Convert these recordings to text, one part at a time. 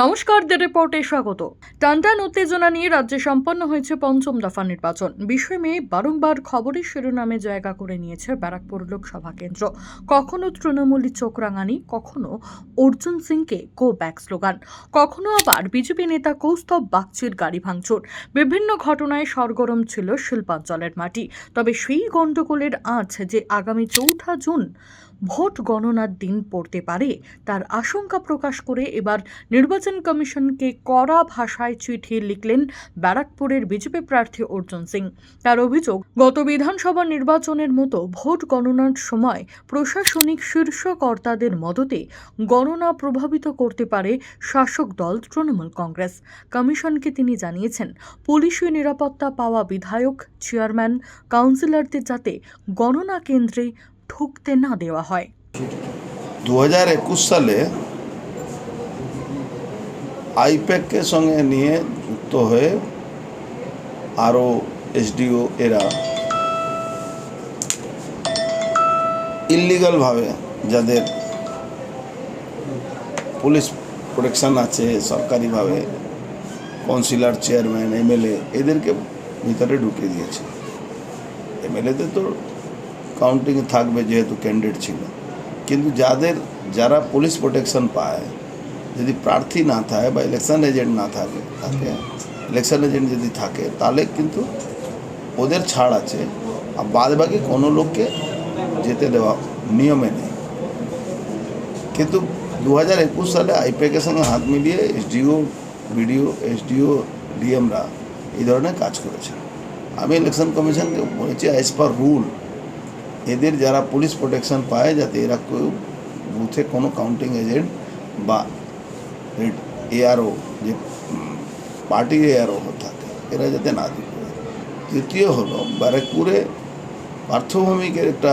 নমস্কার দ্য রিপোর্টে স্বাগত। টানটান উত্তেজনা নিয়ে রাজ্যে সম্পন্ন হয়েছে পঞ্চম দফা নির্বাচন। বিষয় মেয়ে বারংবার খবরের শিরোনামে জায়গা করে নিয়েছে ব্যারাকপুর লোকসভা কেন্দ্র। কখনো তৃণমূলী চোখরাঙানি কখনো অর্জুন সিংকে গো ব্যাক স্লোগান কখনো আবার বিজেপি নেতা কৌস্তব বাগচির গাড়ি ভাঙচুর। বিভিন্ন ঘটনায় সরগরম ছিল শিল্পাঞ্চলের মাটি। তবে সেই গণ্ডগোলের আঁচ যে আগামী চৌঠা জুন ভোট গণনার দিন পড়তে পারে, তার আশঙ্কা প্রকাশ করে এবার নির্বাচন কমিশনকে কড়া ভাষায় চিঠি লিখলেন ব্যারাকপুরের বিজেপি প্রার্থী অর্জুন সিং। তার অভিযোগ, গত বিধানসভা নির্বাচনের মতো ভোট গণনার সময় প্রশাসনিক শীর্ষ কর্তাদের মদতে গণনা প্রভাবিত করতে পারে শাসক দল তৃণমূল কংগ্রেস। কমিশনকে তিনি জানিয়েছেন, পুলিশি নিরাপত্তা পাওয়া বিধায়ক, চেয়ারম্যান, কাউন্সিলরদের যাতে গণনা কেন্দ্রে ঢুকতে না দেওয়া হয়। দু হাজার একুশ সালে আইপ্যাককে সঙ্গে নিয়ে যুক্ত হয়ে আরও এসডিও এরা ইলিগালভাবে যাদের পুলিশ প্রোটেকশন আছে, সরকারিভাবে কাউন্সিলর, চেয়ারম্যান, এমএলএ, এদেরকে ভিতরে ঢুকিয়ে দিয়েছে। এমএলএতে তো কাউন্টিং থাকবে যেহেতু ক্যান্ডিডেট ছিল। কিন্তু যাদের, যারা পুলিশ প্রোটেকশন পায় যদি প্রার্থী না থাকে বা ইলেকশন এজেন্ট না থাকে থাকে ইলেকশন এজেন্ট যদি থাকে, তাহলে কিন্তু ওদের ছাড় আছে। আর বাদ বাকি কোনো লোককে যেতে দেওয়া নিয়মে নেই। কিন্তু দু হাজার একুশ সালে আইপ্যাকের সঙ্গে হাত মিলিয়ে এসডিও, বিডিও, এসডিও, ডিএমরা এই ধরনের কাজ করেছে। আমি ইলেকশন কমিশনকে বলেছি অ্যাজ পার রুল এদের যারা পুলিশ প্রোটেকশন পায়, যাতে এরা কেউ বুথে কোনো কাউন্টিং এজেন্ট বা এআরও যে পার্টি এআরও থাকে, এরা যাতে না দিতে তৃতীয় হলো, ব্যারাকপুরে পার্থভূমিকের একটা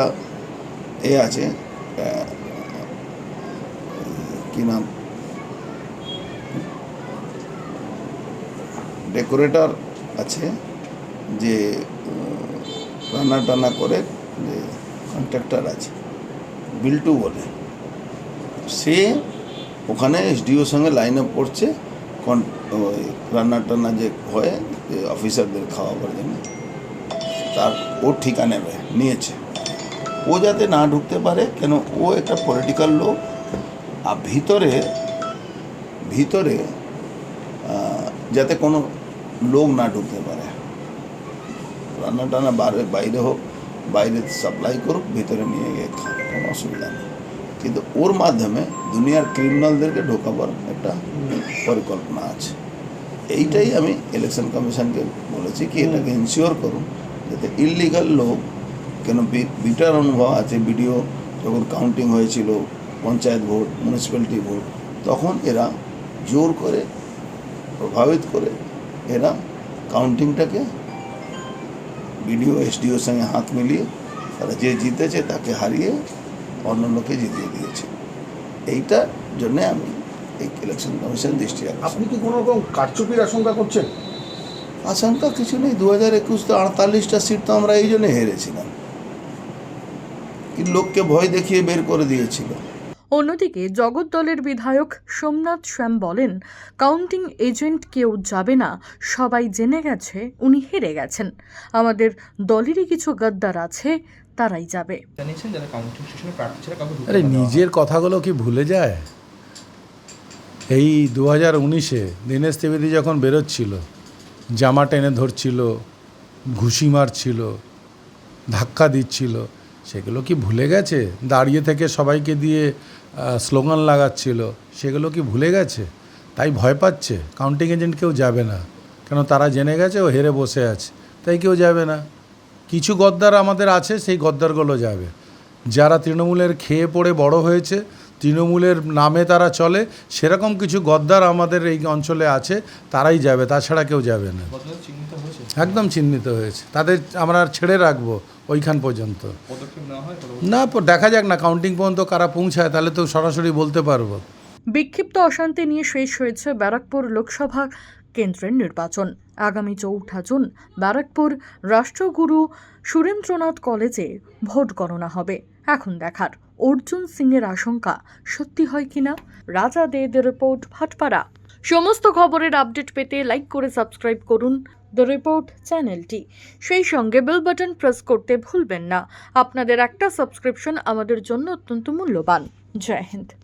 এ আছে কি নাম? ডেকোরেটর আছে, যে রান্না টান্না করে, যে, কন্ট্রাক্টর আছে, বিল্টু বলে। সে ওখানে এসডিওর সঙ্গে লাইন আপ করছে রান্না টান্না যে হয় অফিসারদের খাওয়াবার জন্য। তার ও ঠিকা নেবে, নিয়েছে। ও যাতে না ঢুকতে পারে, কেন ও একটা পলিটিক্যাল লোক, আর ভিতরে ভিতরে যাতে কোনো লোক না ঢুকতে পারে। রান্না টান্না বাইরে বাইরে হোক, বাইরে সাপ্লাই করুক, ভিতরে নিয়ে গিয়ে খাক, কোনো অসুবিধা নেই। কিন্তু ওর মাধ্যমে দুনিয়ার ক্রিমিনালদেরকে ঢোকাবার একটা পরিকল্পনা আছে। এইটাই আমি ইলেকশন কমিশনকে বলেছি কি এটাকে ইনশিওর করুন যাতে ইলিগাল লোক কেন বিটার অনুভব আছে বিডিও যখন কাউন্টিং হয়েছিল, পঞ্চায়েত ভোট মিউনিসিপ্যালিটি ভোট, তখন এরা জোর করে, প্রভাবিত করে এরা কাউন্টিংটাকে বিডিও এসডিওর সঙ্গে হাত মিলিয়ে তারা যে জিতেছে তাকে হারিয়ে অন্য লোকে জিতিয়ে দিয়েছে। এইটার জন্য আমি এই ইলেকশন কমিশন দৃষ্টি আপনি কি কোনো রকম কারচুপির আশঙ্কা করছেন? আশঙ্কা কিছু নেই। দু হাজার একুশ তো আটতাল্লিশটা সিট তো আমরা এই জন্য হেরেছিলাম। কি লোককে ভয় দেখিয়ে বের করে দিয়েছিল। অন্যদিকে জগদ্দলের বিধায়ক সোমনাথ শ্যাম বলেন কাউন্টিং এজেন্ট কেউ যাবে না। সবাই জেনে গেছে উনি হেরে গেছেন। আমাদের দলেরই কিছু গদ্দার আছে তারাই যাবে। জানিয়েছেন যারা কাউন্টিং স্টেশনে প্রার্থী ছাড়া কাউকে ঢুকতে আরে দেওয়া হবে না। নিজের কথাগুলো কি ভুলে যায়? এই দু হাজার উনিশে দীনেশ ত্রিবেদী যখন বেরোচ্ছিল জামা টেনে ধরছিল ঘুষি মারছিল ধাক্কা দিচ্ছিল সেগুলো কি ভুলে গেছে? দাঁড়িয়ে থেকে সবাইকে দিয়ে স্লোগান লাগাচ্ছিল সেগুলো কি ভুলে গেছে? তাই ভয় পাচ্ছে। কাউন্টিং এজেন্ট কেউ যাবে না। কেন তারা জেনে গেছে ও হেরে বসে আছে। তাই কেউ যাবে না। কিছু গদ্দার আমাদের আছে সেই গদ্দারগুলো যাবে। যারা তৃণমূলের খেয়ে পড়ে বড় হয়েছে তৃণমূলের নামে তারা চলে সেরকম কিছু গদ্দার আমাদের এই অঞ্চলে আছে তারাই যাবে তাছাড়া কেউ যাবে না। একদম চিহ্নিত হয়েছে। তাদের আমরা ছেড়ে রাখব ওইখান পর্যন্ত। হয়? না দেখা যাক না কাউন্টিং পর্যন্ত কারা পৌঁছায় তাহলে তো সরাসরি বলতে পারব। বিক্ষিপ্ত অশান্তি নিয়ে শেষ হয়েছে ব্যারাকপুর লোকসভা কেন্দ্রের নির্বাচন। আগামী চৌঠা জুন ব্যারাকপুর রাষ্ট্রগুরু সুরেন্দ্রনাথ কলেজে ভোট গণনা হবে। এখন দেখার। অর্জুন সিংয়ের আশঙ্কা সত্যি হয় কিনা? রাজা দে রিপোর্ট, ভাটপাড়া। সমস্ত খবরের আপডেট পেতে লাইক করে সাবস্ক্রাইব করুন দ্য রিপোর্ট চ্যানেলটি। সেই সঙ্গে বেল বাটন প্রেস করতে ভুলবেন না। আপনাদের একটা সাবস্ক্রিপশন আমাদের জন্য অত্যন্ত মূল্যবান। জয় হিন্দ।